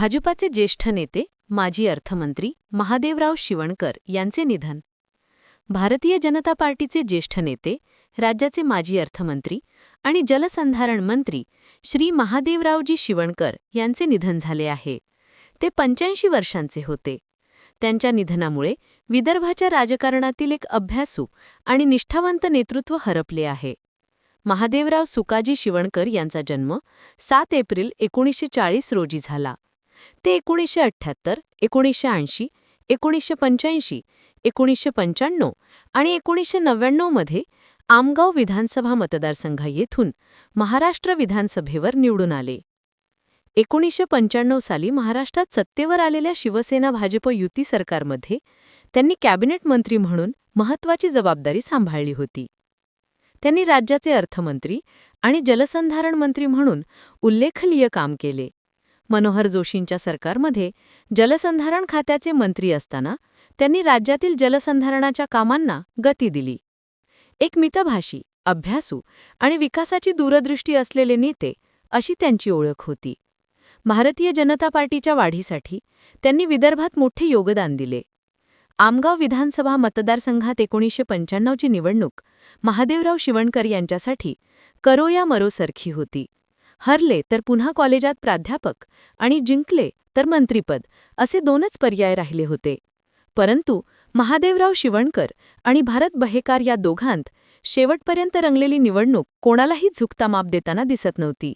भाजपाचे ज्येष्ठ नेते माजी अर्थमंत्री महादेवराव शिवणकर यांचे निधन. भारतीय जनता पार्टीचे ज्येष्ठ नेते राज्याचे माजी अर्थमंत्री आणि जलसंधारण मंत्री श्री महादेवरावजी शिवणकर यांचे निधन झाले आहे. ते पंच्याऐंशी वर्षांचे होते. त्यांच्या निधनामुळे विदर्भाच्या राजकारणातील एक अभ्यासू आणि निष्ठावंत नेतृत्व हरपले आहे. महादेवराव सुकाजी शिवणकर यांचा जन्म सात एप्रिल एकोणीसशे चाळीस रोजी झाला. ते एकोणीसशे अठ्ठ्याहत्तर एकोणीसशे ऐंशी एकोणीसशे पंच्याऐंशी एकोणीसशे पंच्याण्णव आणि एकोणीसशे नव्याण्णवमध्ये आमगाव विधानसभा मतदारसंघ येथून महाराष्ट्र विधानसभेवर निवडून आले. एकोणीसशे पंच्याण्णव साली महाराष्ट्रात सत्तेवर आलेल्या शिवसेना भाजप युती सरकारमध्ये त्यांनी कॅबिनेट मंत्री म्हणून महत्त्वाची जबाबदारी सांभाळली होती. त्यांनी राज्याचे अर्थमंत्री आणि जलसंधारण मंत्री म्हणून उल्लेखनीय काम केले. मनोहर जोशींच्या सरकारमध्ये जलसंधारण खात्याचे मंत्री असताना त्यांनी राज्यातील जलसंधारणाच्या कामांना गती दिली. एक मितभाषी अभ्यासू आणि विकासाची दूरदृष्टी असलेले नेते अशी त्यांची ओळख होती. भारतीय जनता पार्टीच्या वाढीसाठी त्यांनी विदर्भात मोठे योगदान दिले. आमगाव विधानसभा मतदारसंघात एकोणीसशे पंच्याण्णवची निवडणूक महादेवराव शिवणकर यांच्यासाठी करोया मरोसारखी होती. हरले तर पुन्हा कॉलेजात प्राध्यापक आणि जिंकले तर मंत्रीपद असे दोनच पर्याय राहिले होते. परंतु महादेवराव शिवणकर आणि भारत बहेकार या दोघांत शेवटपर्यंत रंगलेली निवडणूक कोणालाही झुकता माप देताना दिसत नव्हती.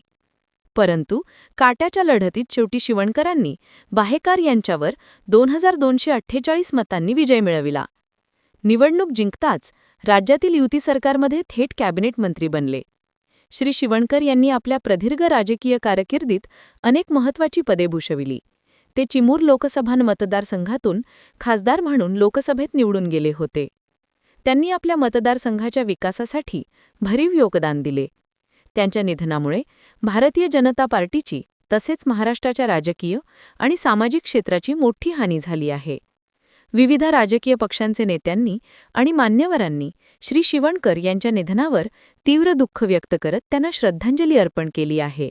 परंतु काट्याच्या लढतीत शेवटी शिवणकरांनी बाहेकार यांच्यावर दोन हजार दोनशे अठ्ठेचाळीस मतांनी विजय मिळविला. निवडणूक जिंकताच राज्यातील युती सरकारमध्ये थेट कॅबिनेट मंत्री बनले. श्री शिवणकर यांनी आपल्या प्रदीर्घ राजकीय कारकिर्दीत अनेक महत्त्वाची पदे भूषविली. ते चिमूर लोकसभा मतदारसंघातून खासदार म्हणून लोकसभेत निवडून गेले होते. त्यांनी आपल्या मतदारसंघाच्या विकासासाठी भरीव योगदान दिले. त्यांच्या निधनामुळे भारतीय जनता पार्टीची तसेच महाराष्ट्राच्या राजकीय आणि सामाजिक क्षेत्राची मोठी हानी झाली आहे. विविध राजकीय पक्षांचे नेत्यांनी आणि मान्यवरांनी श्री शिवणकर यांच्या निधनावर तीव्र दुःख व्यक्त करत त्यांना श्रद्धांजली अर्पण केली आहे.